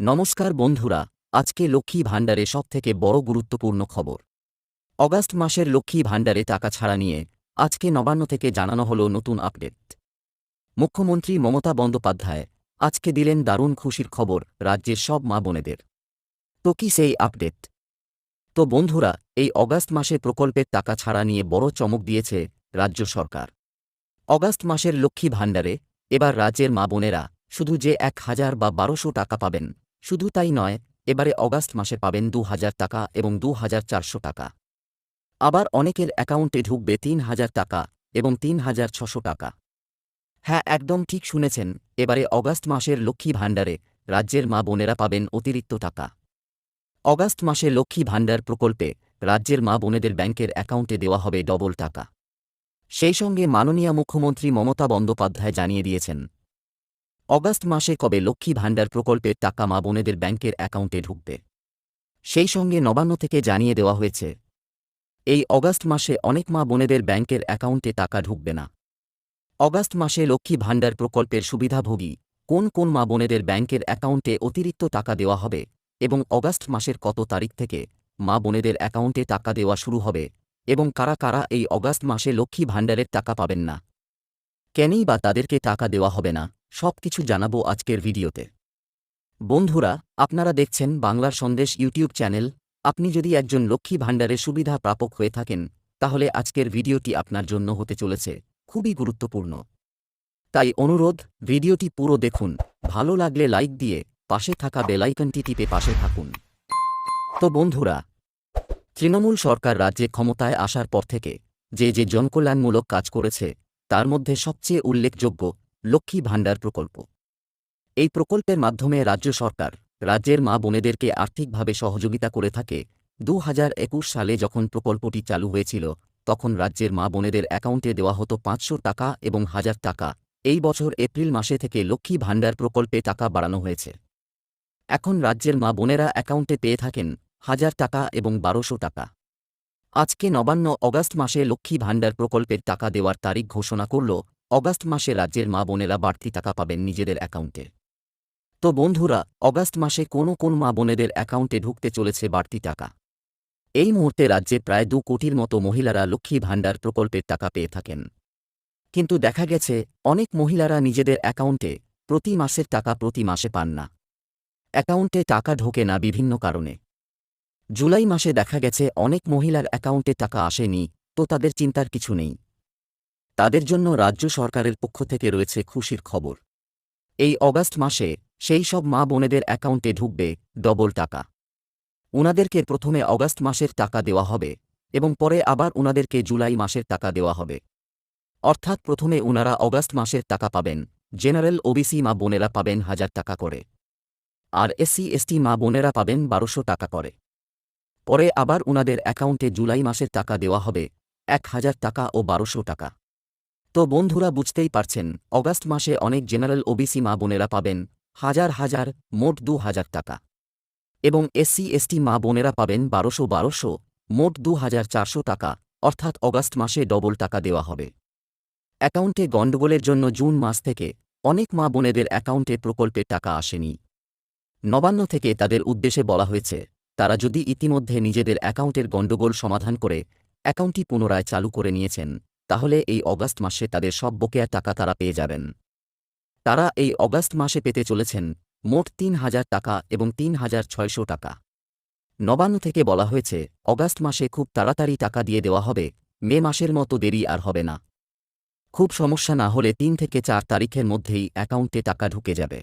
নমস্কার বন্ধুরা, আজকে লক্ষ্মী ভাণ্ডারে সবথেকে বড় গুরুত্বপূর্ণ খবর। অগাস্ট মাসের লক্ষ্মী ভাণ্ডারে টাকা ছাড়া নিয়ে আজকে নবান্ন থেকে জানানো হল নতুন আপডেট। মুখ্যমন্ত্রী মমতা বন্দ্যোপাধ্যায় আজকে দিলেন দারুণ খুশির খবর রাজ্যের সব মা বোনেদের। তো কি সেই আপডেট? তো বন্ধুরা, এই অগাস্ট মাসে প্রকল্পের টাকা ছাড়া নিয়ে বড় চমক দিয়েছে রাজ্য সরকার। অগাস্ট মাসের লক্ষ্মী ভাণ্ডারে এবার রাজ্যের মা বোনেরা শুধু যে এক হাজার বা বারোশো টাকা পাবেন শুধু তাই নয়, এবারে অগাস্ট মাসে পাবেন দু হাজার টাকা এবং দু হাজার চারশো টাকা। আবার অনেকের অ্যাকাউন্টে ঢুকবে তিন হাজার টাকা এবং তিন হাজার ছশো টাকা। হ্যাঁ একদম ঠিক শুনেছেন, এবারে অগাস্ট মাসের লক্ষ্মী ভাণ্ডারে রাজ্যের মা বোনেরা পাবেন অতিরিক্ত টাকা। অগাস্ট মাসে লক্ষ্মী ভাণ্ডার প্রকল্পে রাজ্যের মা বোনেদের ব্যাংকের অ্যাকাউন্টে দেওয়া হবে ডবল টাকা। সেই সঙ্গে মাননীয় মুখ্যমন্ত্রী মমতা বন্দ্যোপাধ্যায় জানিয়ে দিয়েছেন অগাস্ট মাসে কবে লক্ষ্মী ভাণ্ডার প্রকল্পের টাকা মা বোনেদের ব্যাংকের অ্যাকাউন্টে ঢুকবে? সেই সঙ্গে নবান্ন থেকে জানিয়ে দেওয়া হয়েছে, এই অগাস্ট মাসে অনেক মা বোনেদের ব্যাংকের অ্যাকাউন্টে টাকা ঢুকবে না। অগাস্ট মাসে লক্ষ্মী ভাণ্ডার প্রকল্পের সুবিধাভোগী কোন কোন মা বোনেদের ব্যাংকের অ্যাকাউন্টে অতিরিক্ত টাকা দেওয়া হবে এবং অগাস্ট মাসের কত তারিখ থেকে মা বোনেদের অ্যাকাউন্টে টাকা দেওয়া শুরু হবে এবং কারা কারা এই অগাস্ট মাসে লক্ষ্মী ভাণ্ডারের টাকা পাবেন না? কেনই বা তাদেরকে টাকা দেওয়া হবে না? সব কিছু জানাব আজকের ভিডিওতে। বন্ধুরা, আপনারা দেখছেন বাংলার সন্দেশ ইউটিউব চ্যানেল। আপনি যদি একজন লক্ষ্মী ভাণ্ডারের সুবিধা প্রাপক হয়ে থাকেন, তাহলে আজকের ভিডিওটি আপনার জন্য হতে চলেছে, খুবই গুরুত্বপূর্ণ। তাই অনুরোধ, ভিডিওটি পুরো দেখুন, ভালো লাগলে লাইক দিয়ে পাশে থাকা বেলাইকনটি টিপে পাশে থাকুন। তো বন্ধুরা, তৃণমূল সরকার রাজ্যে ক্ষমতায় আসার পর থেকে যে যে জনকল্যাণমূলক কাজ করেছে, তার মধ্যে সবচেয়ে উল্লেখযোগ্য লক্ষ্মী ভাণ্ডার প্রকল্প। এই প্রকল্পের মাধ্যমে রাজ্য সরকার রাজ্যের মা বোনেদেরকে আর্থিকভাবে সহযোগিতা করে থাকে। দু হাজার একুশ সালে যখন প্রকল্পটি চালু হয়েছিল, তখন রাজ্যের মা বোনেদের অ্যাকাউন্টে দেওয়া হতো পাঁচশো টাকা এবং হাজার টাকা। এই বছর এপ্রিল মাসে থেকে লক্ষ্মী ভাণ্ডার প্রকল্পে টাকা বাড়ানো হয়েছে। এখন রাজ্যের মা বোনেরা অ্যাকাউন্টে পেয়ে থাকেন হাজার টাকা এবং বারোশো টাকা। আজকে নবান্ন অগাস্ট মাসে লক্ষ্মী ভাণ্ডার প্রকল্পের টাকা দেওয়ার তারিখ ঘোষণা করল অগাস্ট মাসে রাজ্যের মা বোনেরা বাড়তি টাকা পাবেন নিজেদের অ্যাকাউন্টে। তো বন্ধুরা, অগাস্ট মাসে কোনো কোন মা বোনেদের অ্যাকাউন্টে ঢুকতে চলেছে বাড়তি টাকা? এই মুহূর্তে রাজ্যে প্রায় দু কোটির মতো মহিলারা লক্ষ্মী ভাণ্ডার প্রকল্পের টাকা পেয়ে থাকেন। কিন্তু দেখা গেছে, অনেক মহিলারা নিজেদের অ্যাকাউন্টে প্রতি মাসের টাকা প্রতি মাসে পান না। অ্যাকাউন্টে টাকা ঢোকে না বিভিন্ন কারণে। জুলাই মাসে দেখা গেছে, অনেক মহিলার অ্যাকাউন্টে টাকা আসেনি, তো তাদের চিন্তার কিছু নেই। তাদের জন্য রাজ্য সরকারের পক্ষ থেকে রয়েছে খুশির খবর। এই অগাস্ট মাসে সেই সব মা বোনেদের অ্যাকাউন্টে ঢুকবে ডবল টাকা। উনাদেরকে প্রথমে অগাস্ট মাসের টাকা দেওয়া হবে এবং পরে আবার উনাদেরকে জুলাই মাসের টাকা দেওয়া হবে। অর্থাৎ প্রথমে উনারা অগাস্ট মাসের টাকা পাবেন, জেনারেল ওবিসি মা বোনেরা পাবেন হাজার টাকা করে। আর এসসি, এসটি মা বোনেরা পাবেন বারোশো টাকা করে। পরে আবার উনাদের অ্যাকাউন্টে জুলাই মাসের টাকা দেওয়া হবে, এক হাজার টাকা ও বারোশো টাকা। তো বন্ধুরা বুঝতেই পারছেন, অগাস্ট মাসে অনেক জেনারেল ওবিসি মা বোনেরা পাবেন হাজার হাজার, মোট দু হাজার টাকা। এবং এসসি, এসটি মা বোনেরা পাবেন বারোশো বারোশো, মোট দু হাজার চারশো টাকা, অর্থাৎ অগাস্ট মাসে ডবল টাকা দেওয়া হবে। অ্যাকাউন্টে গণ্ডগোলের জন্য জুন মাস থেকে অনেক মা বোনেদের অ্যাকাউন্টে প্রকল্পের টাকা আসেনি। নবান্ন থেকে তাদের উদ্দেশ্যে বলা হয়েছে, তারা যদি ইতিমধ্যে নিজেদের অ্যাকাউন্টের গণ্ডগোল সমাধান করে, অ্যাকাউন্টটি পুনরায় চালু করে নিয়েছেন। তাহলে এই অগাস্ট মাসে তাদের সব বকেয়া টাকা তারা পেয়ে যাবেন। তারা এই অগাস্ট মাসে পেতে চলেছেন মোট তিন হাজার টাকা এবং তিন হাজার ছয়শো টাকা। নবান্ন থেকে বলা হয়েছে, অগাস্ট মাসে খুব তাড়াতাড়ি টাকা দিয়ে দেওয়া হবে, মে মাসের মতো দেরি আর হবে না। খুব সমস্যা না হলে তিন থেকে চার তারিখের মধ্যেই অ্যাকাউন্টে টাকা ঢুকে যাবে।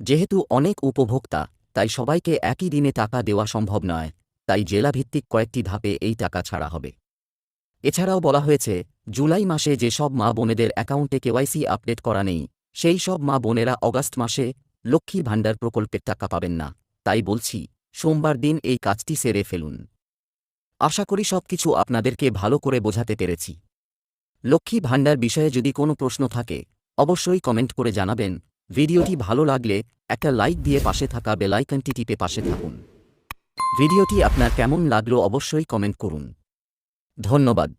যেহেতু অনেক উপভোক্তা, তাই সবাইকে একই দিনে টাকা দেওয়া সম্ভব নয়, তাই জেলাভিত্তিক কয়েকটি ধাপে এই টাকা ছাড়া হবে। এছাড়াও বলা হয়েছে, জুলাই মাসে যেসব মা বোনেদের অ্যাকাউন্টে কেওয়াইসি আপডেট করা নেই, সেই সব মা বোনেরা অগাস্ট মাসে লক্ষ্মী ভাণ্ডার প্রকল্পের টাকা পাবেন না। তাই বলছি, সোমবার দিন এই কাজটি সেরে ফেলুন। আশা করি সব কিছু আপনাদেরকে ভালো করে বোঝাতে পেরেছি। লক্ষ্মী ভাণ্ডার বিষয়ে যদি কোনো প্রশ্ন থাকে, অবশ্যই কমেন্ট করে জানাবেন। ভিডিওটি ভালো লাগলে একটা লাইক দিয়ে পাশে থাকা বেলাইকনটি টিপে পাশে থাকুন। ভিডিওটি আপনার কেমন লাগল অবশ্যই কমেন্ট করুন। ধন্যবাদ।